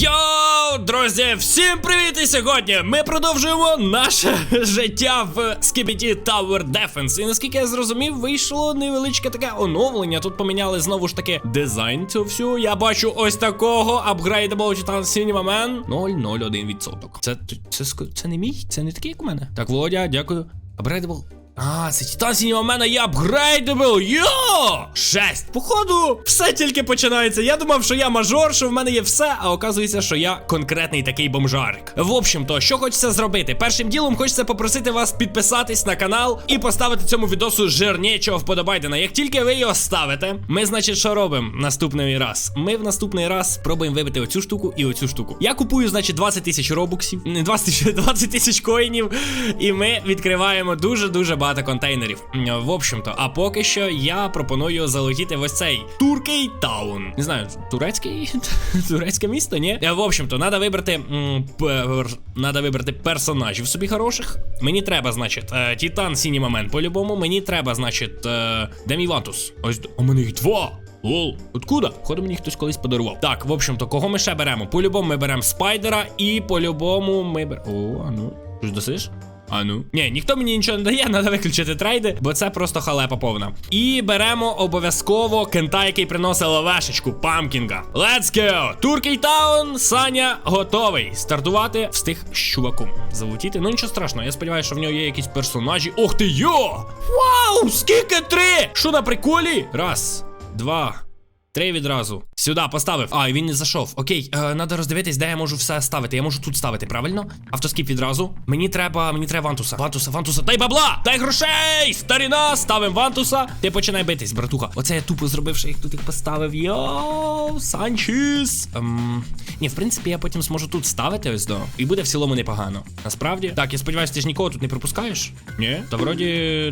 Йоу, друзі, всім привіт! І сьогодні ми продовжуємо наше життя в Skibidi Tower Defense. І наскільки я зрозумів, вийшло невеличке таке оновлення. Тут поміняли знову ж таки дизайн цього всього. Я бачу ось такого Upgradable Titan Cinema Man 001%. Це, це, це, це не мій? Це не такий, як у мене. Так, Володя, дякую. Upgradable. А, Титан у мене є апгрейдабл. Йо! Шесть. Походу, все тільки починається. Я думав, що я мажор, що в мене є все, а оказується, що я конкретний такий бомжарик. В общем-то, що хочеться зробити? Першим ділом хочеться попросити вас підписатись на канал і поставити цьому відосу жирнічого вподобайдена. Як тільки ви його ставите, ми, значить, що робимо наступний раз? Ми в наступний раз спробуємо вибити оцю штуку і оцю штуку. Я купую, значить, 20 тисяч робуксів, не 20 тисяч, 20 тисяч коїнів, і ми відкриваємо дуже-дуже багато контейнерів. В общем-то, а поки що я пропоную залетіти в ось цей Туркей Таун. Не знаю, турецький турецьке місто, ні? Е, В общем-то, треба вибрати надо вибрати персонажів собі хороших. Мені треба, значить, е, Титан Сіній момент. По-любому, мені треба, значить, е, Демі Вантус. Ось у мене їх два. Лол, откуда? Походу мені хтось колись подарував. Так, в общем-то, кого ми ще беремо? По-любому ми беремо спайдера, і по-любому ми беремо. О, а ну, щось досиш? А ну. Ні, ніхто мені нічого не дає, треба виключити трейди, бо це просто халепа повна. І беремо обов'язково кента, який приносить лавешечку, памкінга. Let's go! Туркей Таун, Саня готовий. Стартувати встиг з чуваком. Залетіти. Ну нічого страшного, я сподіваюся, що в нього є якісь персонажі. Ох ти йо! Вау! Скільки три! Що на приколі? Раз, два. Три відразу. Сюди поставив. А, і він не зайшов. Окей, е, треба роздивитись, де я можу все ставити. Я можу тут ставити, правильно? Автоскіп відразу. Мені треба, мені треба вантуса. Вантуса, вантуса. Дай бабла! Дай грошей! Старіна! Ставим вантуса. Ти починай битись, братуха. Оце я тупо зробив, що їх тут їх поставив. Йоу, Санчіс. Ем, ні, в принципі, я потім зможу тут ставити ось до. І буде в цілому непогано. Насправді. Так, я сподіваюся, ти ж нікого тут не пропускаєш? Ні. Та вроді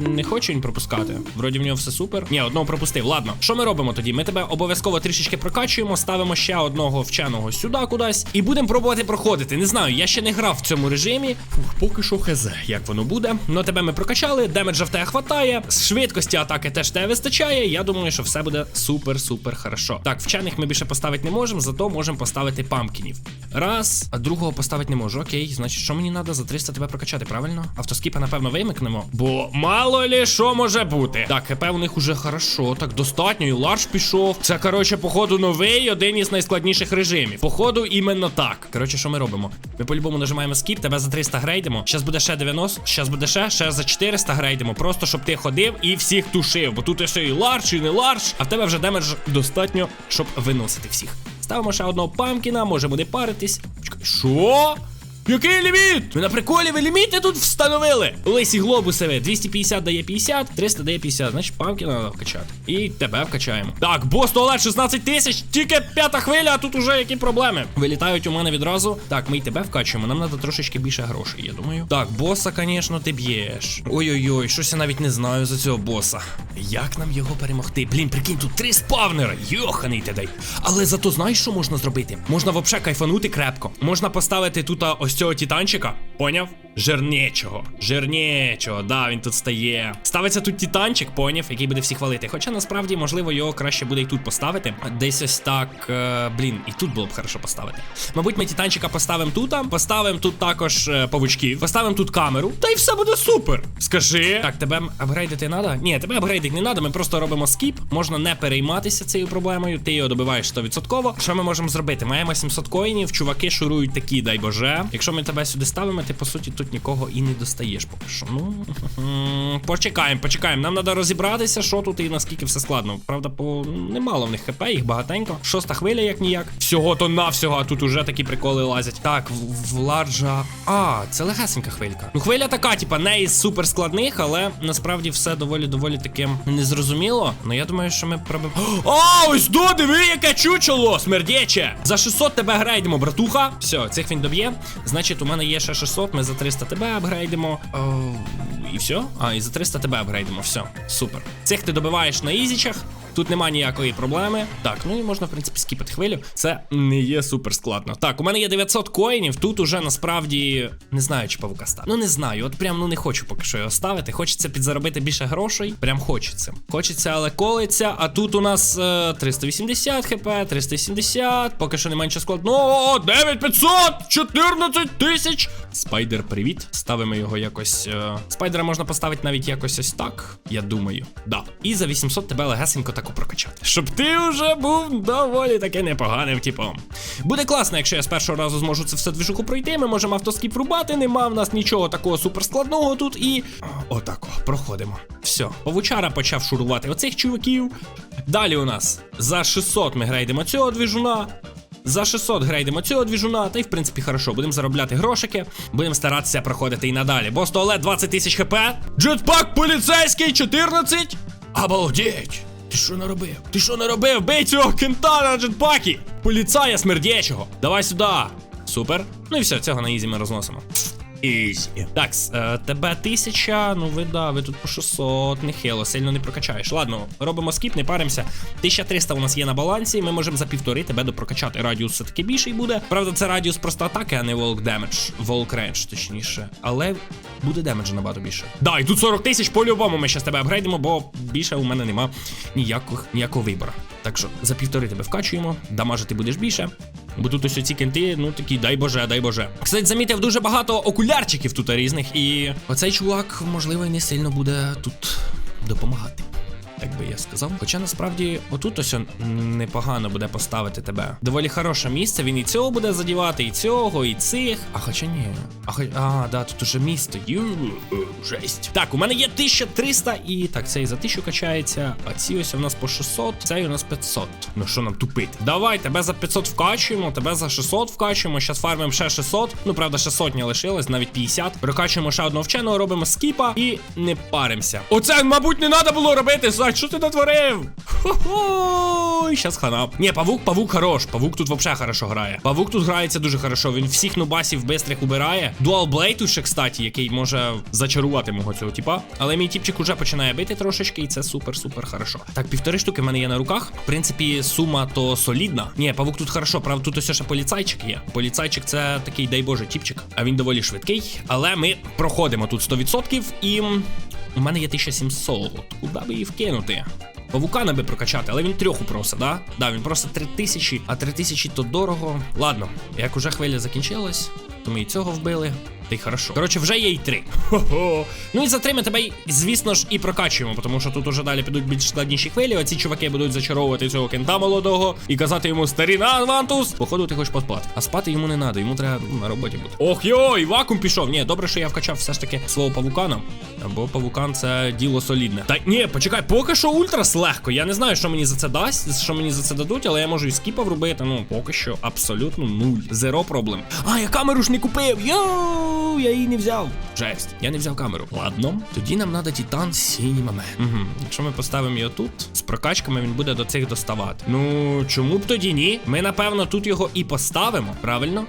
не хоче він пропускати. Вроді в нього все супер. Ні, одного пропустив. Ладно, що ми робимо тоді? Ми тебе обов'язково трішечки прокачуємо, ставимо ще одного вченого сюди кудись. І будемо пробувати проходити. Не знаю, я ще не грав в цьому режимі. Фух, поки що хз, як воно буде. Ну тебе ми прокачали, демеджа в тебе хватає, швидкості атаки теж тебе вистачає. Я думаю, що все буде супер-супер хорошо. Так, вчених ми більше поставити не можемо, зато можемо поставити памкінів. Раз, а другого поставити не можу. Окей, значить, що мені треба за 300 тебе прокачати, правильно? Автоскіпа, напевно, вимикнемо. Бо мало лі що може бути. Так, ХП у них уже хорошо. Так, достатньо, і ларш пішов. Це, коротше, походу, новий один із найскладніших режимів. Походу, іменно так. Коротше, що ми робимо? Ми по-любому нажимаємо скіп, тебе за 300 грейдимо. Щас буде ще 90, щас буде ще, ще за 400 грейдимо. Просто щоб ти ходив і всіх тушив. Бо тут ще і ларш, і не ларш, а в тебе вже демедж достатньо, щоб виносити всіх. Ставимо ще одного памкіна, можемо не паритись. Що? Який ліміт? Ви на приколі ви ліміти тут встановили? Лисі глобусові. 250 дає 50, 300 дає 50. Значить, памкіна треба вкачати. І тебе вкачаємо. Так, бос туалет 16 тисяч, тільки п'ята хвиля, а тут уже які проблеми. Вилітають у мене відразу. Так, ми й тебе вкачуємо. Нам треба трошечки більше грошей, я думаю. Так, боса, звісно, ти б'єш. Ой-ой-ой, щось я навіть не знаю за цього боса. Як нам його перемогти? Блін, прикинь, тут три спавнера. Йоханий ти дай. Але зато знаєш, що можна зробити? Можна вообще кайфанути крепко. Можна поставити тут ось цього титанчика. Поняв? Жирнечого. Жирнечого, да, він тут стає. Ставиться тут титанчик, поняв, який буде всіх хвалити. Хоча насправді, можливо, його краще буде і тут поставити. Десь ось так. Е, блін, і тут було б хорошо поставити. Мабуть, ми титанчика поставимо тут, поставимо тут також е, павучків, поставимо тут камеру. Та й все буде супер. Скажи. Так, тебе апгрейдити треба? Ні, тебе апгрейдити не треба. Ми просто робимо скіп. Можна не перейматися цією проблемою. Ти його добиваєш 100%. Що ми можемо зробити? Маємо 700 коїнів, чуваки шурують такі, дай боже. Якщо ми тебе сюди ставимо, ти по суті тут нікого і не достаєш поки що. Ну почекаємо, почекаємо. Нам треба розібратися, що тут і наскільки все складно. Правда, по немало в них хп, їх багатенько. Шоста хвиля, як ніяк. Всього то навсього, а тут уже такі приколи лазять. Так, в, ларджа. А, це легесенька хвилька. Ну, хвиля така, типа, не із супер складних, але насправді все доволі доволі таким незрозуміло. Ну я думаю, що ми пробимо. А, ось до, диви, яке чучело! Смердяче! За 600 тебе грейдимо, братуха. Все, цих він доб'є. Значить, у мене є ще 600, ми за 300 тебе апгрейдимо. О, і все? А, і за 300 тебе апгрейдимо. Все, супер. Цих ти добиваєш на ізічах. Тут нема ніякої проблеми. Так, ну і можна, в принципі, скіпати хвилю. Це не є супер складно. Так, у мене є 900 коїнів. Тут уже насправді не знаю, чи павука ставити. Ну не знаю, от прям ну не хочу поки що його ставити. Хочеться підзаробити більше грошей. Прям хочеться. Хочеться, але колиться. А тут у нас е, 380 хп, 370. Поки що немає нічого складного. 9500! 14 тисяч! Спайдер, привіт. Ставимо його якось. Е... Спайдера можна поставити навіть якось ось так. Я думаю. Да. І за 800 тебе легесенько таку прокачати. Щоб ти вже був доволі таки непоганим типом. Буде класно, якщо я з першого разу зможу це все движуху пройти. Ми можемо автоскіп рубати, нема в нас нічого такого суперскладного тут і. Отако, проходимо. Все, павучара почав шурувати оцих чуваків. Далі у нас за 600 ми грейдемо цього двіжуна. За 600 грейдемо цього двіжуна, та й в принципі хорошо. Будемо заробляти грошики, будемо старатися проходити і надалі. Бос туалет 20 тисяч хп. Джетпак поліцейський 14. Обалдеть! Ти що наробив? Ти що наробив? Бей цього кента на джетпакі! Поліцая смердячого! Давай сюди! Супер. Ну і все, цього на ізі ми розносимо. Ізі. Так, е, тебе тисяча, ну ви да, ви тут по 600, нехило, сильно не прокачаєш. Ладно, робимо скіп, не паримося. 1300 у нас є на балансі, ми можемо за півтори тебе допрокачати. Радіус все-таки більший буде. Правда, це радіус просто атаки, а не волк демедж. Волк рейндж, точніше. Але буде демеджу набагато більше. Да, і тут 40 тисяч по-любому ми зараз тебе апгрейдимо, бо більше у мене нема ніяких, ніякого вибору. Так що за півтори тебе вкачуємо, дамажити будеш більше. Бо тут ось ці кенти, ну такі, дай боже, дай боже. Кстати, замітив дуже багато окулярчиків тут різних, і оцей чувак, можливо, не сильно буде тут допомагати. Я сказав. Хоча насправді отут ось непогано буде поставити тебе. Доволі хороше місце. Він і цього буде задівати, і цього, і цих. А хоча ні. А хоч. А, да, тут уже місто. Ю, жесть. Так, у мене є 1300 і так, цей за 1000 качається. А ці ось у нас по 600, цей у нас 500. Ну що нам тупити? Давай, тебе за 500 вкачуємо, тебе за 600 вкачуємо. Щас фармимо ще 600. Ну, правда, ще сотня лишилась, навіть 50. Прокачуємо ще одного вченого, робимо скіпа і не паримося. Оце, мабуть, не треба було робити. Зай, що ти натворив? Хо-хо, щас хана. Ні, павук, павук хорош. Павук тут вообще хорошо грає. Павук тут грається дуже хорошо. Він всіх нубасів бистрих убирає. Дуал Блейд ще, кстати, який може зачарувати мого цього типа. Але мій тіпчик уже починає бити трошечки, і це супер-супер хорошо. Так, півтори штуки в мене є на руках. В принципі, сума то солідна. Ні, павук тут хорошо, правда, тут ось ще поліцайчик є. Поліцайчик це такий, дай Боже, тіпчик. А він доволі швидкий. Але ми проходимо тут 100% і. У мене є 1700. Куди би її вкинути? Павукана би прокачати, але він трьоху просить, да? Да, він просто 3000, а 3000 то дорого. Ладно, як уже хвиля закінчилась, то ми і цього вбили. Та й хорошо. Коротше, вже є й три. Хо-хо. Ну і за три ми тебе, звісно ж, і прокачуємо, тому що тут уже далі підуть більш складніші хвилі. Оці чуваки будуть зачаровувати цього кента молодого і казати йому старіна Вантус. Походу, ти хочеш поспати. А спати йому не треба, йому треба ну, на роботі бути. Ох йой, вакуум пішов. Ні, добре, що я вкачав все ж таки свого павукана. Або павукан це діло солідне. Та ні, почекай, поки що ультрас легко. Я не знаю, що мені за це дасть, що мені за це дадуть, але я можу і скіпа врубити. Ну, поки що абсолютно нуль. Зеро проблем. А, я камеру ж не купив. Йоу, я її не взяв. Жесть, я не взяв камеру. Ладно, тоді нам треба титан з момент. Угу. Якщо ми поставимо його тут, з прокачками він буде до цих доставати. Ну, чому б тоді ні? Ми, напевно, тут його і поставимо, правильно?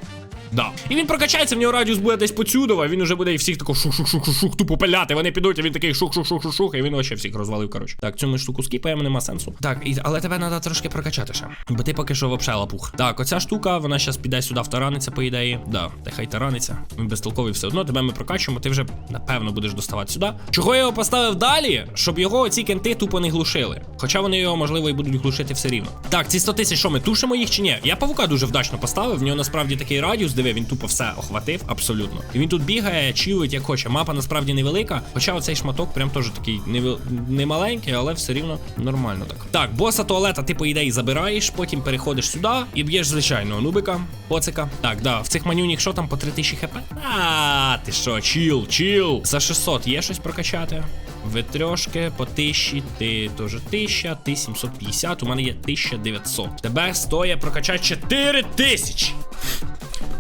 Да. І він прокачається, в нього радіус буде десь поцюдова, він уже буде і всіх тако шух-шух-шух-шух тупо пиляти. Вони підуть, а він такий шух-шух-шух-шух, і він вообще всіх розвалив, коротше. Так, цю ми штуку скіпаємо, нема сенсу. Так, і, але тебе треба трошки прокачати ще. Бо ти поки що вообще лапух. Так, оця штука, вона зараз піде сюди втараниться, по ідеї. Да, та хай тараниться. Він безтолковий все одно, тебе ми прокачуємо, ти вже напевно будеш доставати сюди. Чого я його поставив далі? Щоб його ці кенти тупо не глушили. Хоча вони його, можливо, і будуть глушити все рівно. Так, ці 100 тисяч, що ми тушимо їх чи ні? Я павука дуже вдачно поставив. В нього насправді такий радіус, диви, він тупо все охватив, абсолютно. І він тут бігає, чилить, як хоче. Мапа насправді невелика. Хоча оцей шматок прям теж такий невел... не маленький, але все рівно нормально так. Так, боса туалета ти по ідеї забираєш, потім переходиш сюди і б'єш звичайного нубика, поцика. Так, да, в цих манюніх що там по 3000 хп? А, ти що, чіл, чіл. За 600 є щось прокачати? Витрьошки по 1000, ти теж 1000, ти 750, у мене є 1900. Тебе стоїть прокачати 4000.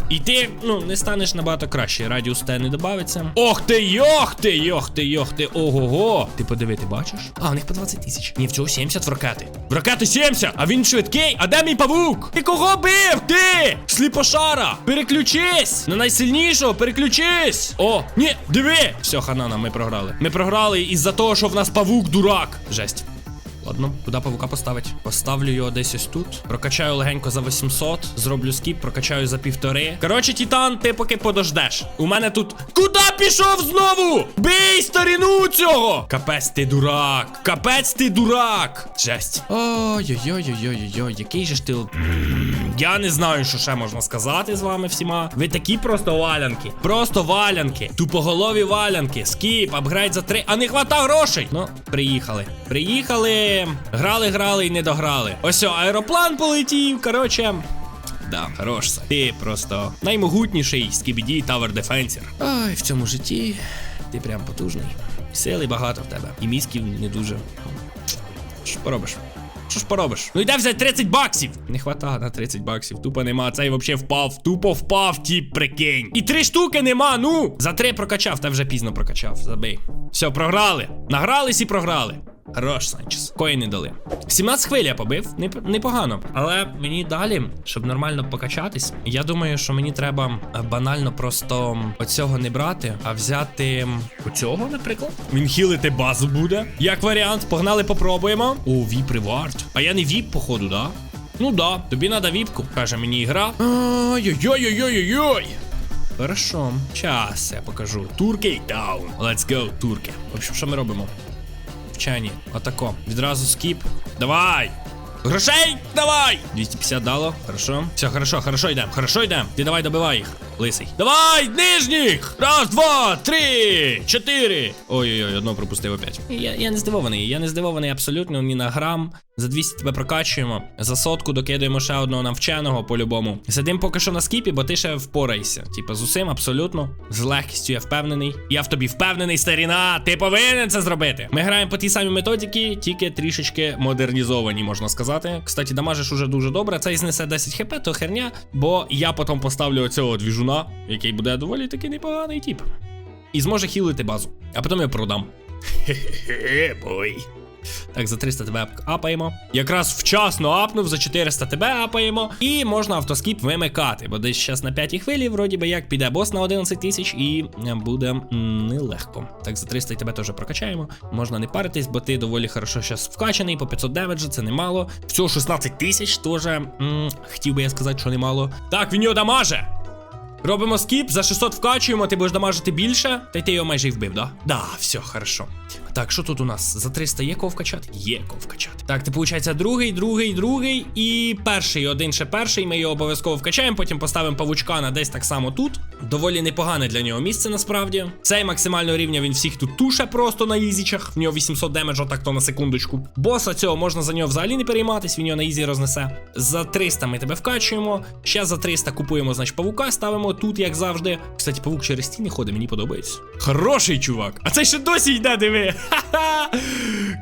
І ти, ну, не станеш набагато краще. Радіус тебе не додається. Ох ти, йох ти, йох ти, йох ти, ого-го. Ти подиви, ти бачиш? А, у них по 20 тисяч. Ні, в цього 70 в ракети. В ракети 70, а він швидкий. А де мій павук? Ти кого бив? Ти! Сліпошара! Переключись! На найсильнішого, переключись! О, ні, диви! Все, ханана, ми програли. Ми програли із-за того, що в нас павук дурак. Жесть. Ладно, куди павука поставить? Поставлю його десь ось тут. Прокачаю легенько за 800. Зроблю скіп, прокачаю за півтори. Коротше, Титан, ти поки подождеш. У мене тут. Куди пішов знову? Бий старіну цього! Капець ти дурак! Капець ти дурак! Жесть. Ой-ой-ой-ой-ой-ой, який же ж ти. Я не знаю, що ще можна сказати з вами всіма. Ви такі просто валянки. Просто валянки. Тупоголові валянки. Скіп, апгрейд за три. А не хвата грошей. Ну, приїхали. Приїхали. Грали, грали і не дограли. Ось о, аероплан полетів. Коротше. Да, хорош. Ти просто наймогутніший скібіді Tower Defenser. Ой, в цьому житті ти прям потужний. Сили багато в тебе. І мізків не дуже. Що поробиш? Що ж поробиш? Ну йде взяти 30 баксів. Не хвата на 30 баксів. Тупо нема. Цей вообще впав. Тупо впав, тіп, прикинь. І три штуки нема. Ну. За три прокачав, та вже пізно прокачав. Забий. Все, програли. Награлись і програли. Хорош, Санчес. Коїни дали. 17 хвиль я побив. Непогано. Але мені далі, щоб нормально покачатись, я думаю, що мені треба е, банально просто оцього не брати, а взяти оцього, наприклад. Він хілити базу буде. Як варіант, погнали, попробуємо. О, віп ревард. А я не віп, походу, да? Ну да, тобі надо віпку, каже мені ігра. Ой-ой-ой-ой-ой-ой. Хорошо, час я покажу. Турки даун. Let's go, турки. В общем, що ми робимо? Вчені. Отако. Відразу скіп. Давай! Грошей! Давай! 250 дало. Хорошо. Все, хорошо, хорошо йдемо. Хорошо йдемо. Ти давай добивай їх. Лисий. Давай! Нижніх! Раз, два, три, чотири. Ой-ой-ой, одного пропустив опять. Я, я не здивований. Я не здивований абсолютно ні на грам. За 200 тебе прокачуємо. За сотку докидаємо ще одного навченого по-любому. Сидим поки що на скіпі, бо ти ще впорайся. Типа з усім абсолютно. З легкістю я впевнений. Я в тобі впевнений, старіна. Ти повинен це зробити. Ми граємо по тій самій методіки, тільки трішечки модернізовані, можна сказати. Кстати, дамажиш уже дуже добре. Цей знесе 10 хп, то херня. Бо я потім поставлю оцього двіжуна, який буде доволі таки непоганий тип. І зможе хілити базу. А потім я продам. Хе-хе-хе, бой. Так, за 300 тебе апаємо. Якраз вчасно апнув, за 400 тебе апаємо. І можна автоскіп вимикати, бо десь зараз на 5 хвилі, вроді би як піде бос на 11 тисяч і буде нелегко. Так, за 300 і тебе теж прокачаємо. Можна не паритись, бо ти доволі хорошо зараз вкачаний, по 500 деведжа, це немало. Всього 16 тисяч теж. Хотів би я сказати, що немало. Так, він його дамаже! Робимо скіп, за 600 вкачуємо, ти будеш дамажити більше, та й ти його майже й вбив, да? Да, все, хорошо. Так, що тут у нас? За 300 є кого вкачати? Є кого вкачати. Так, ти, виходить, другий, другий, другий і перший, один ще перший. Ми його обов'язково вкачаємо, потім поставимо павучка на десь так само тут. Доволі непогане для нього місце насправді. Цей максимального рівня він всіх тут туше просто на ізічах. В нього 800 демеджа, так то на секундочку. Боса цього можна за нього взагалі не перейматись, він його на ізі рознесе. За 300 ми тебе вкачуємо. Ще за 300 купуємо, значить, павука, ставимо тут, як завжди. Кстати, павук через стіни ходить, мені подобається. Хороший чувак. А цей ще досі йде, диви. Ха-ха.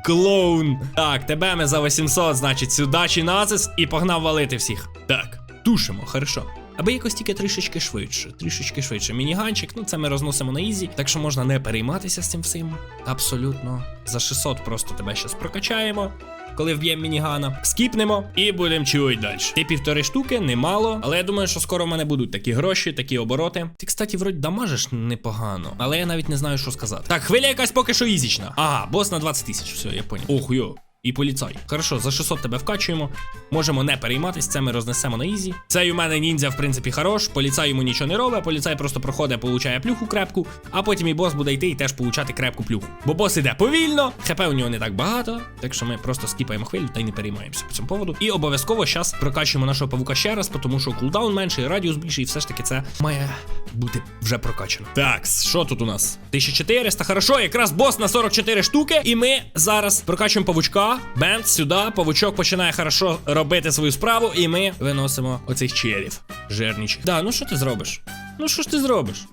Клоун. Так, тебе ми за 800, значить, сюди чи нацис і погнав валити всіх. Так, тушимо, хорошо. Аби якось тільки трішечки швидше, трішечки швидше. Мініганчик, ну це ми розносимо на ізі, так що можна не перейматися з цим всім. Абсолютно. За 600 просто тебе щас прокачаємо. Коли вб'ємо мінігана, скіпнемо і будемо чують далі. Ти півтори штуки, немало, але я думаю, що скоро в мене будуть такі гроші, такі обороти. Ти, кстати, вроді дамажиш непогано, але я навіть не знаю, що сказати. Так, хвиля якась поки що ізічна. Ага, бос на 20 тисяч. Все, я поняв. Ох, йо. І поліцай. Хорошо, за 600 тебе вкачуємо. Можемо не перейматись, це ми рознесемо на ізі. Цей у мене ніндзя, в принципі, хорош. Поліцай йому нічого не робить. Поліцай просто проходить, получає плюху крепку, а потім і бос буде йти і теж получати крепку плюху. Бо бос іде повільно, хп у нього не так багато, так що ми просто скіпаємо хвилю та й не переймаємося по цьому поводу. І обов'язково зараз прокачуємо нашого павука ще раз, тому що кулдаун менший, радіус більший, і все ж таки це має бути вже прокачано. Так, що тут у нас? 1400, хорошо, якраз бос на 44 штуки. І ми зараз прокачуємо павучка. Бенд сюди, павучок починає хорошо робити свою справу, і ми виносимо оцих челів. Жирнічих. Да, ну що ти зробиш? Ну що ж ти зробиш?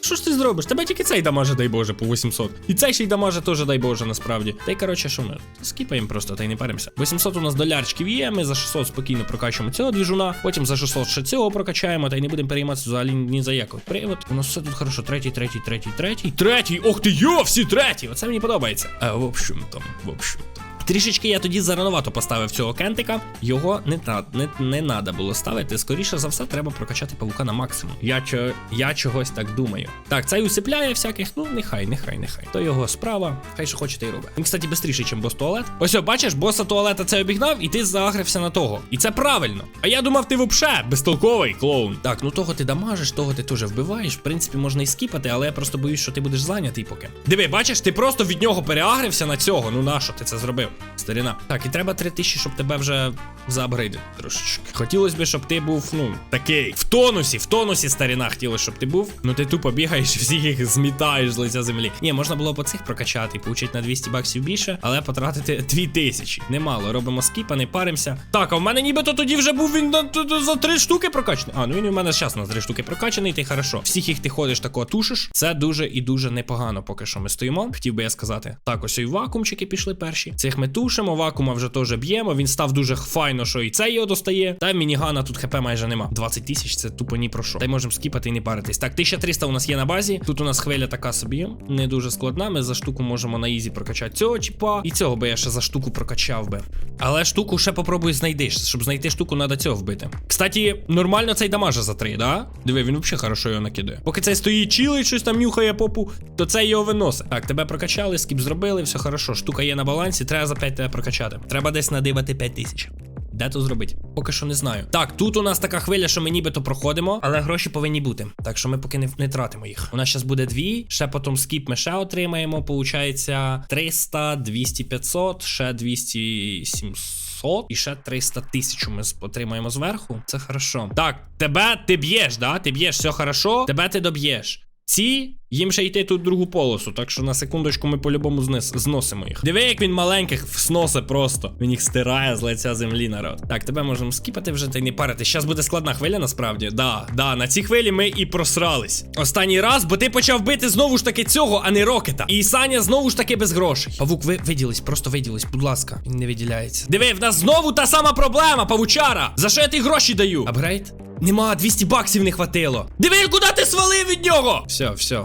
Що ж ти зробиш? Тебе тільки цей дамаже, дай Боже, по 800. І цей ще й дамаже теж, дай Боже, насправді. Та й коротше, що ми? Скіпаємо просто, та й не паримося. 800 у нас долярчиків є, ми за 600 спокійно прокачуємо цього двіжуна, потім за 600 ще цього прокачаємо, та й не будемо перейматися взагалі ні за який привод. У нас все тут хорошо. Третій, третій, третій, третій. Третій! Ох ти йо, всі треті! Оце мені подобається. А в общем там, в общем. Трішечки я тоді зарановато поставив цього кентика. Його не не, не надо було ставити. Скоріше за все, треба прокачати павука на максимум. Я чо, я чогось так думаю. Так, цей усипляє всяких. Ну, нехай, нехай, нехай. То його справа, хай що хочете і робить. Він, кстати, швидше, ніж бос туалет. Ось, бачиш, боса туалета це обігнав, і ти загрився на того. І це правильно. А я думав, ти вообще безтолковий клоун. Так, ну того ти дамажиш, того ти теж вбиваєш. В принципі, можна і скіпати, але я просто боюсь, що ти будеш зайнятий поки. Диви, бачиш, ти просто від нього переагрився на цього. Ну нащо ти це зробив? Старіна. Так, і треба 3000, щоб тебе вже заапгрейдити трошечки. Хотілося б, щоб ти був, ну, такий. В тонусі, в тонусі старіна хотілося, щоб ти був. Ну ти тупо бігаєш всіх їх змітаєш з лиця землі. Ні, можна було по цих прокачати получити на 200 баксів більше, але потратити 2000. Немало. Робимо скіп, а не паримося. Так, а в мене нібито тоді вже був він за три штуки прокачаний. А, ну він у мене зараз на три штуки прокачаний, ти хорошо. Всіх їх ти ходиш такого тушиш. Це дуже і дуже непогано, поки що ми стоїмо. Хотів би я сказати. Так, ось і вакуумчики пішли перші. Цих ми тушимо, вакуума вже теж б'ємо. Він став дуже файно, що і це його достає. Та мінігана тут хп майже нема. 20 тисяч це тупо ні про що. Та й можемо скіпати і не паритись. Так, 1300 у нас є на базі. Тут у нас хвиля така собі, не дуже складна. Ми за штуку можемо на ізі прокачати цього чіпа. І цього би я ще за штуку прокачав би. Але штуку ще попробуй знайдеш. Щоб знайти штуку, треба цього вбити. Кстати, нормально цей дамаже за 3, да? Диви, він взагалі хорошо його накидає. Поки цей стоїть чилить, щось там нюхає попу, то цей його виносить. Так, тебе прокачали, скіп зробили, все хорошо. Штука є на балансі, треба 5 тебе прокачати. Треба десь надивати 5 тисяч. Де то зробити? Поки що не знаю. Так, тут у нас така хвиля, що ми нібито проходимо, але гроші повинні бути. Так що ми поки не, не тратимо їх. У нас зараз буде дві, ще потім скіп ми ще отримаємо. Получається 300, 200, 500, ще 200, 700 і ще 300 тисяч ми отримаємо зверху. Це хорошо. Так, тебе ти б'єш, да? Ти б'єш, все хорошо. Тебе ти доб'єш. Ці їм ще йти тут другу полосу, так що на секундочку ми по-любому знес, зносимо їх. Диви, як він маленьких сносить просто. Він їх стирає з лиця землі, народ. Так, тебе можемо скіпати вже та й не парити. Щас буде складна хвиля, насправді. Да, да, на цій хвилі ми і просрались. Останній раз, бо ти почав бити знову ж таки цього, а не рокета. І Саня знову ж таки без грошей. Павук, ви виділись, просто виділись, будь ласка. Він не виділяється. Диви, в нас знову та сама проблема, павучара. За що я ті гроші даю? Апгрейд? Нема, 200 баксів не хватило. Диви, куди ти свалив від нього? Все, все.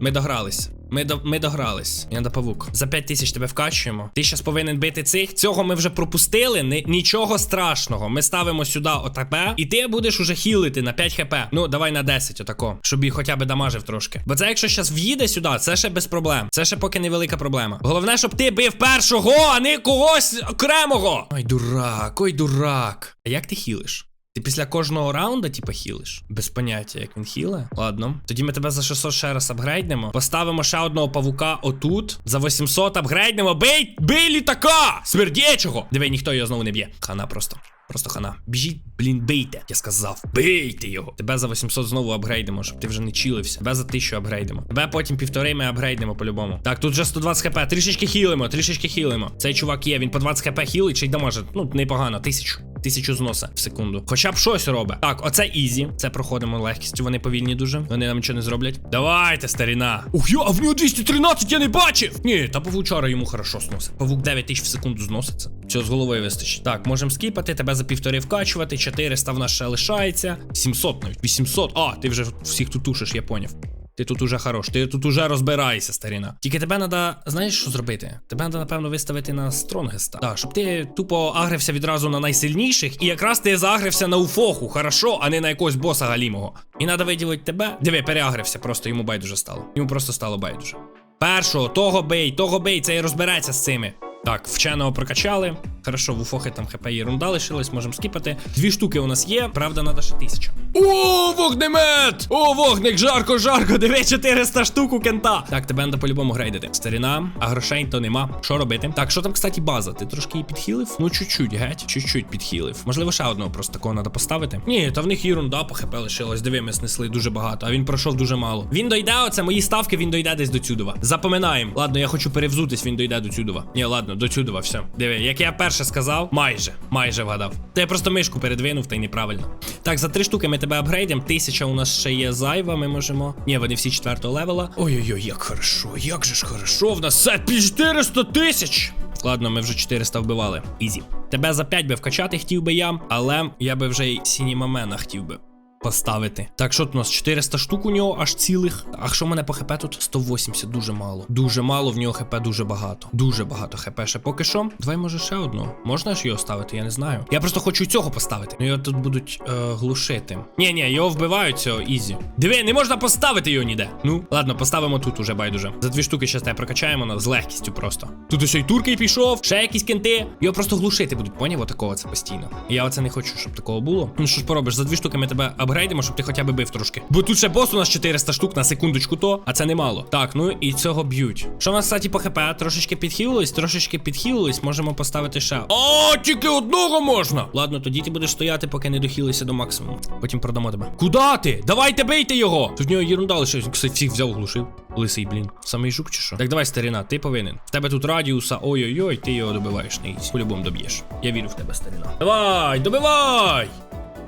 Ми догрались. Ми до ми догрались. Яда павук. За 5 тисяч тебе вкачуємо. Ти щас повинен бити цих. Цього ми вже пропустили. Ни, нічого страшного. Ми ставимо сюди отапе, і ти будеш уже хілити на 5 хп. Ну, давай на 10, отако. Щоб їх хоча б дамажив трошки. Бо це якщо щас в'їде сюди, це ще без проблем. Це ще поки невелика проблема. Головне, щоб ти бив першого, а не когось окремого. Ой, дурак, ой, дурак. А як ти хілиш? Ти після кожного раунда, типа, хілиш? Без поняття, як він хіле. Ладно. Тоді ми тебе за 600 ще раз апгрейднемо. Поставимо ще одного павука отут. За 800 апгрейднемо. Бей! Бей літака! Смердячого! Диви, ніхто його знову не б'є. Хана просто. Просто хана. Біжіть, блін, бийте. Я сказав. Бийте його. Тебе за 800 знову апгрейдимо, щоб ти вже не чилився. Тебе за 1000 апгрейдимо. Тебе потім півтори ми апгрейдимо по-любому. Так, тут вже 120 хп. Трішечки хілимо, трішечки хілимо. Цей чувак є, він по 20 хп хілить, чи й дамаже. Ну, непогано, тисячу. Тисячу зноса в секунду. Хоча б щось робить. Так, оце ізі. Це проходимо легкістю. Вони повільні дуже. Вони нам нічого не зроблять. Давайте, старіна. Ух, я, а в нього 213 я не бачив. Ні, та павучара йому хорошо сносить. Павук 9 тисяч в секунду зноситься. Все з головою вистачить. Так, можемо скіпати, тебе за півтори вкачувати. 400 в нас ще лишається. 700 навіть. 800. А, ти вже всіх тут тушиш, я поняв. Ти тут уже хорош, ти тут уже розбираєшся, старіна. Тільки тебе треба, знаєш, що зробити? Тебе треба, напевно, виставити на стронгеста. Так, щоб ти тупо агрився відразу на найсильніших, і якраз ти загрився на уфоху, хорошо, а не на якогось боса галімого. І треба виділити тебе. Диви, переагрився, просто йому байдуже стало. Йому просто стало байдуже. Першого, того бей, того бей, це і розбереться з цими. Так, вченого прокачали. Хорошо, в уфохи там хп єрунда лишилась, можемо скіпати. Дві штуки у нас є, правда, треба ще тисяча. О, вогнемет! О, вогник, жарко, жарко, диви, 400 штук у кента. Так, тебе треба по-любому грейдити. Старіна, а грошей то нема. Що робити? Так, що там, кстати, база? Ти трошки її підхилив? Ну, чуть-чуть, геть, чуть-чуть підхилив. Можливо, ще одного просто такого треба поставити. Ні, та в них єрунда по хп лишилось. Диви, ми снесли дуже багато, а він пройшов дуже мало. Він дойде, оце мої ставки, він дойде десь до Цюдова. Запоминаємо. Ладно, я хочу перевзутись, він дойде до Цюдова. Ні, ладно, до Цюдова. Диви, як я перше сказав, майже, майже вгадав. Та я просто мишку передвинув, та й неправильно. Так, за три штуки ми тебе апгрейдимо. Тисяча у нас ще є зайва, ми можемо. Ні, вони всі четвертого левела. Ой-ой-ой, як хорошо, як же ж хорошо. В нас сет 400 тисяч. Ладно, ми вже 400 вбивали. Ізі. Тебе за 5 би вкачати хотів би я, але я би вже й Сінімамена хотів би поставити. Так, що тут у нас 400 штук у нього аж цілих. А що в мене по хп тут? 180, дуже мало. Дуже мало, в нього хп дуже багато. Дуже багато хп ще поки що. Давай, може, ще одну. Можна ж його ставити? Я не знаю. Я просто хочу цього поставити. Ну його тут будуть е, глушити. Ні, ні, його вбивають цього ізі. Диви, не можна поставити його ніде. Ну, ладно, поставимо тут уже байдуже. За дві штуки ще тебе прокачаємо з легкістю просто. Тут ось і турки пішов, ще якісь кенти. Його просто глушити будуть, поняв? Отакого це постійно. Я оце не хочу, щоб такого було. Ну що ж поробиш, за дві штуки ми тебе апгрейдимо, щоб ти хоча б бив трошки. Бо тут ще бос у нас 400 штук на секундочку то, а це немало. Так, ну і цього б'ють. Що в нас, кстати, по хп? Трошечки підхилились, трошечки підхилились, можемо поставити ще. О, тільки одного можна. Ладно, тоді ти будеш стояти, поки не дохилися до максимуму. Потім продамо тебе. Куда ти? Давайте бийте його! Тут в нього єрунда лишилась. Кстати, всіх взяв, глушив. Лисий, блін. Самий жук чи що? Так давай, старина, ти повинен. В тебе тут радіуса, ой-ой-ой, ти його добиваєш ізі. По-любому доб'єш. Я вірю в тебе, старина. Давай, добивай!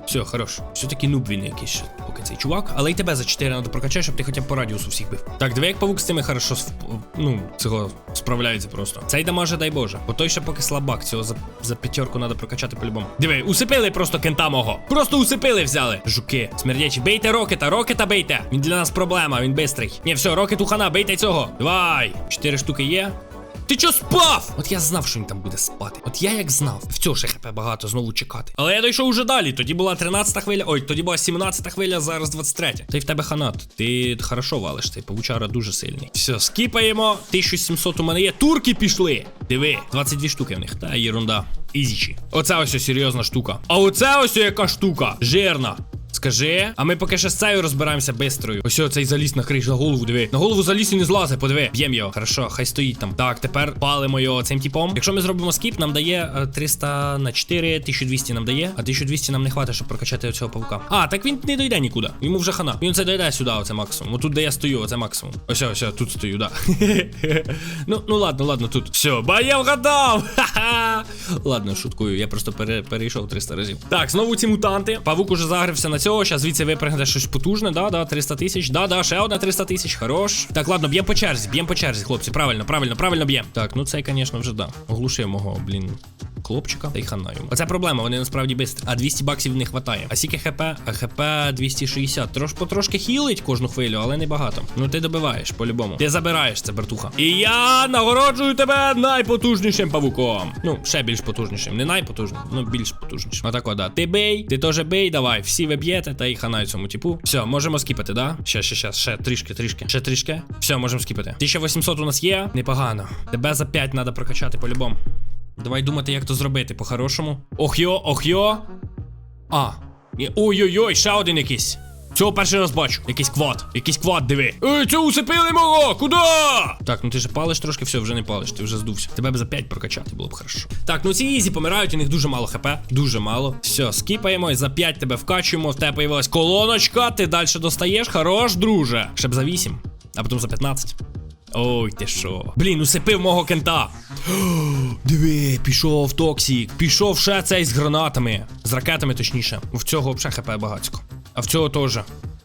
Все, хорош. Все-таки нуб він якийсь поки цей чувак. Але й тебе за 4 треба прокачати, щоб ти хоча б по радіусу всіх бив. Так, диви, як павук з цими хорошо ну, цього справляється просто. Цей дамаже, дай Боже. Бо той ще поки слабак, цього за, за п'ятерку треба прокачати по-любому. Диви, усипили просто кента мого. Просто усипили взяли. Жуки. Смердячі, бейте рокета, рокета бейте. Він для нас проблема, він бистрий. Ні, все, рокет ухана, бейте цього. Давай. Чотири штуки є. Ти чо спав? От я знав, що він там буде спати. От я як знав. В цього ще хп багато знову чекати. Але я дійшов уже далі. Тоді була 13 хвиля. Ой, тоді була 17 хвиля, зараз 23. Та й в тебе ханат. Ти хорошо валиш, ти павучара дуже сильний. Все, скіпаємо. 1700 у мене є. Турки пішли. Диви, 22 штуки в них. Та єрунда. Ізічі. Оце ось серйозна штука. А оце ось яка штука. Жирна. Скажи, а ми поки ще з цією розбираємося бистрою. Ось цей заліз на криш, на голову диви. На голову заліз і не злазить, подиви. Б'єм його. Хорошо, хай стоїть там. Так, тепер палимо його цим типом. Якщо ми зробимо скіп, нам дає е, 300 на 4, 1200 нам дає, а 1200 нам не хватить, щоб прокачати цього павука. А, так він не дойде нікуди. Йому вже хана. Він це дойде сюди, оце максимум. Отут, де я стою, оце максимум. Ось, ось, тут стою, да. ну, ну ладно, ладно, тут. Все, ба я вгадав! Ха-ха! Ладно, шуткую, я просто пере, перейшов 300 разів. Так, знову ці мутанти. Павук уже загрився на цього. Зараз звідси випрыгне щось потужне, да, да, 300 тисяч. Да, да, ще одна 300 тисяч. Хорош. Так, ладно, б'ємо по черзі, б'ємо по черзі, хлопці. Правильно, правильно, правильно б'ємо. Так, ну цей, звісно, вже да. Оглушив мого, блін. Хлопчика, та й хана йому. Оце проблема, вони насправді бистрі. А 200 баксів не хватає. А скільки хп? А хп 260. Трош потрошки хілить кожну хвилю, але не багато. Ну ти добиваєш, по-любому. Ти забираєш це, братуха. І я нагороджую тебе найпотужнішим павуком. Ну, ще більш потужнішим. Не найпотужнішим, ну більш потужнішим. Отак, да. Ти бей, ти теж бей, давай. Всі ви б'єте та й хана цьому типу. Все, можемо скіпати, да? Ще, ще, ще, ще трішки, трішки. Ще трішки. Все, можемо скіпати. 1800 у нас є. Непогано. Тебе за 5 треба прокачати по-любому. Давай думати, як то зробити по-хорошому. Ох йо, ох йо. А. Ой-ой-ой, ще один якийсь. Цього перший раз бачу. Якийсь квад. Якийсь квад, диви. Ей, це усипили мого! Куда? Так, ну ти ж палиш трошки, все, вже не палиш, ти вже здувся. Тебе б за 5 прокачати було б хорошо. Так, ну ці ізі помирають, у них дуже мало хп. Дуже мало. Все, скіпаємо, і за 5 тебе вкачуємо. В тебе появилась колоночка, ти далі достаєш. Хорош, друже. Ще б за 8, а потім за 15. Ой, ти що? Блін, усипив мого кента. Диви, пішов токсік, пішов ще цей з гранатами. З ракетами, точніше. В цього взагалі хп багатько. А в цього теж.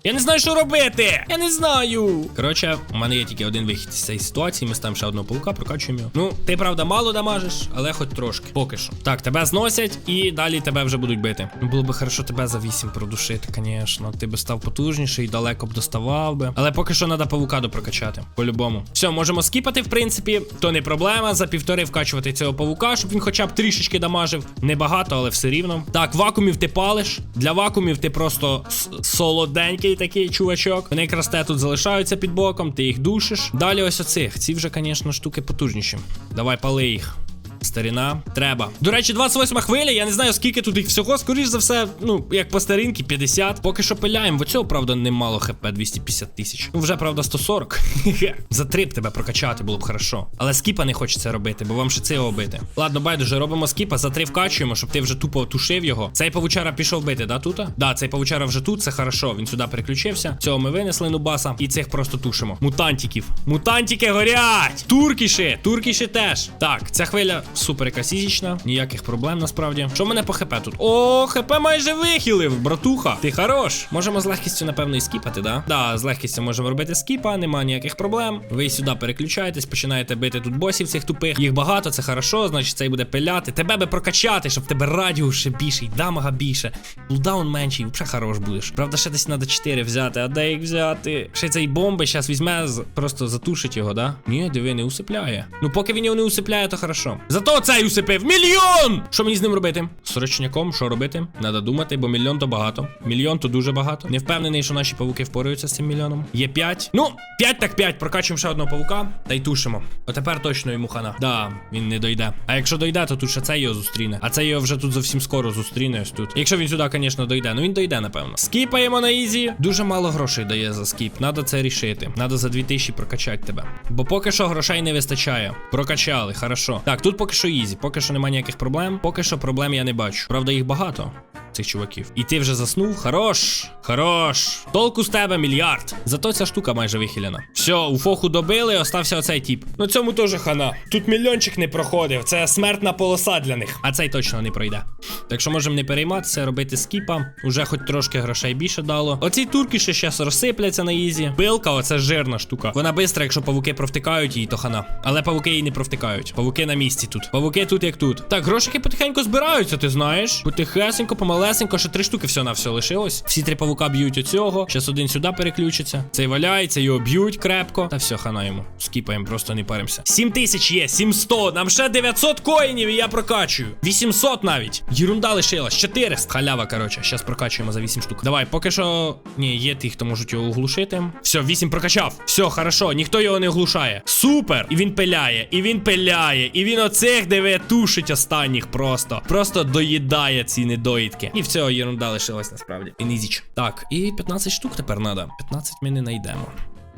Я не знаю, що робити! Я не знаю. Коротше, у мене є тільки один вихід з цієї ситуації. Ми ставимо ще одного паука, прокачуємо його. Ну, ти правда мало дамажиш, але хоч трошки. Поки що. Так, тебе зносять і далі тебе вже будуть бити. Ну було би хорошо тебе за 8 продушити, звісно. Ти би став потужніший, далеко б доставав би. Але поки що треба павука допрокачати. По-любому. Все, можемо скіпати, в принципі. То не проблема. За півтори вкачувати цього павука, щоб він хоча б трішечки дамажив. Небагато, але все рівно. Так, вакуумів ти палиш. Для вакуумів ти просто солоденький такий чувачок. Вони якраз те тут залишаються під боком, ти їх душиш. Далі ось оцих. Ці вже, звісно, штуки потужніші. Давай пали їх. Старіна, треба. До речі, 28 хвиля. Я не знаю, скільки тут їх всього. Скоріш за все, ну, як по старинки, 50. Поки що пиляємо. В цього, правда, немало хп 250 тисяч. Ну, вже, правда, 140. За три б тебе прокачати було б хорошо. Але скіпа не хочеться робити, бо вам ще це бити. Ладно, байдуже, робимо скіпа, за три вкачуємо, щоб ти вже тупо тушив його. Цей павучара пішов бити, да, тут? Да, цей павучара вже тут, це хорошо. Він сюди переключився. Цього ми винесли нубаса. І цих просто тушимо. Мутантиків. Мутантики горять! Туркіші! Туркіші теж. Так, ця хвиля Супер ізічна, ніяких проблем насправді. Що мене по хп тут? О, хп майже вихилив, братуха. Ти хорош. Можемо з легкістю, напевно, і скіпати, да? Да, з легкістю можемо робити скіпа, нема ніяких проблем. Ви сюди переключаєтесь, починаєте бити тут босів цих тупих. Їх багато, це хорошо, значить цей буде пиляти. Тебе би прокачати, щоб тебе радіус ще більший, дамага більше. Кулдаун менший, взагалі хорош будеш. Правда, ще десь треба 4 взяти, а де їх взяти? Ще цей бомби зараз візьме, просто затушить його, да? Ні, диви, не усипляє. Ну, поки він його не усипляє, то хорошо. Зато цей усипив мільйон! Що мені з ним робити? З ручником, що робити? Надо думати, бо мільйон то багато. Мільйон то дуже багато. Не впевнений, що наші павуки впораються з цим мільйоном. Є 5. Ну, 5 так 5. Прокачуємо ще одного павука та й тушимо. Отепер точно йому хана. Да, він не дойде. А якщо дойде, то тут ще цей його зустріне. А цей його вже тут зовсім скоро зустріне ось тут. Якщо він сюди, звісно, дойде. Ну він дойде, напевно. Скіпаємо на ізі. Дуже мало грошей дає за скіп. Надо це рішити. Надо за 2000 прокачати тебе. Бо поки що грошей не вистачає. Прокачали, хорошо. Так, тут поки що ізі, поки що немає ніяких проблем. Поки що проблем я не бачу. Правда, їх багато. Цих чуваків. І ти вже заснув? Хорош! Хорош! Толку з тебе мільярд. Зато ця штука майже вихилена. Все, у фоху добили, остався оцей тіп. Ну цьому теж хана. Тут мільйончик не проходив. Це смертна полоса для них. А цей точно не пройде. Так що можемо не перейматися, робити скіпа. Уже хоч трошки грошей більше дало. Оці турки ще щас розсипляться на ізі. Пилка, оце жирна штука. Вона бистра, якщо павуки провтикають її, то хана. Але павуки її не провтикають. Павуки на місці тут. Павуки тут як тут. Так, грошики потихеньку збираються, ти знаєш. Потихесенько, помалесенько, ще три штуки всього на все лишилось. Всі три павука б'ють оцього. Щас один сюди переключиться. Цей валяється, його б'ють крепко. Та все, хана йому. Скіпаємо, просто не паримося. 7 тисяч є, 700. Нам ще 900 коїнів, і я прокачую. 800 навіть. Єрунда лишилась. 400. Халява, коротше. Щас прокачуємо за 8 штук. Давай, поки що. Ні, є ті, хто можуть його оглушити. Все, 8 прокачав. Все, хорошо, ніхто його не оглушає. Супер! І він пиляє, і він пиляє, і він оцих диви тушить останніх просто. Просто доїдає ці недоїдки. І всього єрунда лишилась насправді. І нізіч. Так, і 15 штук тепер треба. 15 ми не знайдемо.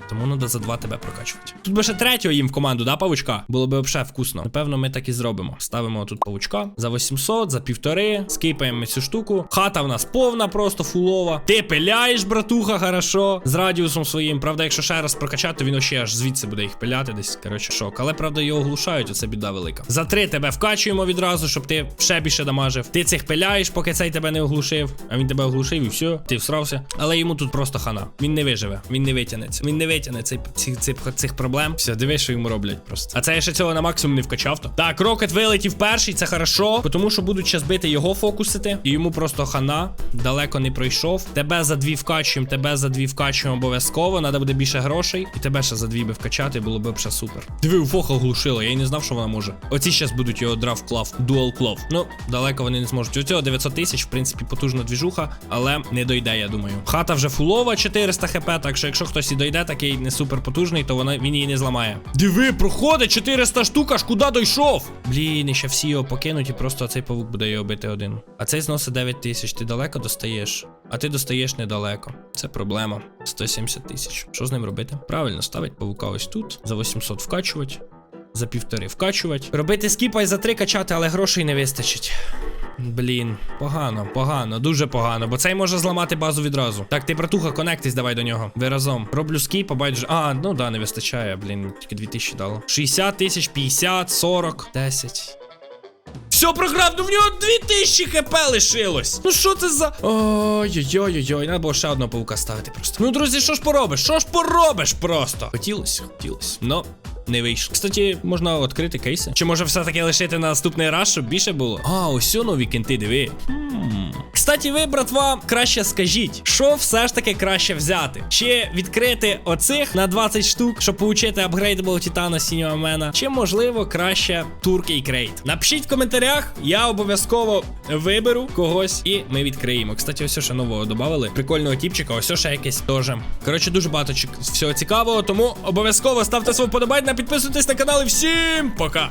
Тому треба за два тебе прокачувати. Тут би ще третього їм в команду, да, павучка? Було би взагалі вкусно. Напевно, ми так і зробимо. Ставимо тут павучка за 800, за півтори. Скипаємо цю штуку. Хата в нас повна, просто фулова. Ти пиляєш, братуха, хорошо. З радіусом своїм. Правда, якщо ще раз прокачати, то він ще аж звідси буде їх пиляти десь. Коротше, шок. Але правда, його оглушають, оце біда велика. За три тебе вкачуємо відразу, щоб ти ще більше дамажив. Ти цих пиляєш, поки цей тебе не оглушив. А він тебе оглушив і все, ти всрався. Але йому тут просто хана. Він не виживе, він не витягнеться. Він не витягне цей, цих, цих, цих проблем. Все, дивись, що йому роблять просто. А це я ще цього на максимум не вкачав то. Так, рокет вилетів перший, це хорошо. Тому що будуть час бити його фокусити. І йому просто хана. Далеко не пройшов. Тебе за дві вкачуємо, тебе за дві вкачуємо обов'язково. Надо буде більше грошей. І тебе ще за дві би вкачати, було б ще супер. Диви, у фоха оглушила, я й не знав, що вона може. Оці щас будуть його драв клав, дуал клав. Ну, далеко вони не зможуть. У цього 900 тисяч, в принципі, потужна двіжуха, але не дойде, я думаю. Хата вже фулова, 400 хп, так що якщо хтось і дойде, такий не супер потужний, то вона він її не зламає. Диви, проходить 400 штук, аж куди дойшов? Блін, і ще всі його покинуть, і просто цей павук буде його бити один. А цей зносить 9 тисяч. Ти далеко достаєш? А ти достаєш недалеко. Це проблема. 170 тисяч. Що з ним робити? Правильно, ставить павука ось тут. За 800 вкачувати. За півтори вкачувати. Робити скіпа і за три качати, але грошей не вистачить. Блін, погано, погано, дуже погано, бо цей може зламати базу відразу. Так, ти, братуха, конектись давай до нього. Ви разом. Роблю скіп, побачиш. А, ну да, не вистачає, блін, тільки 2000 дало. 60 тисяч, 50, 40, 10. Все, програв, ну в нього 2000 хп лишилось. Ну що це за. Ой-ой-ой-ой, треба було ще одного паука ставити просто. Ну, друзі, що ж поробиш? Що ж поробиш просто? Хотілося, хотілося. Ну. Не вийшло. Кстати, можна відкрити кейси. Чи може все-таки лишити на наступний раз, щоб більше було? А, ось нові кенти, диви. Кстати, ви, братва, краще скажіть, що все ж таки краще взяти? Чи відкрити оцих на 20 штук, щоб получити апгрейдабл Титана сінього мена? Чи можливо краще туркий крейт? Напишіть в коментарях, я обов'язково виберу когось і ми відкриємо. Кстати, ось ще нового додали. Прикольного тіпчика, ось ще якесь теж. Коротше, дуже багато всього цікавого, тому обов'язково ставте свого подобайку, підписуйтесь на канал і всім пока!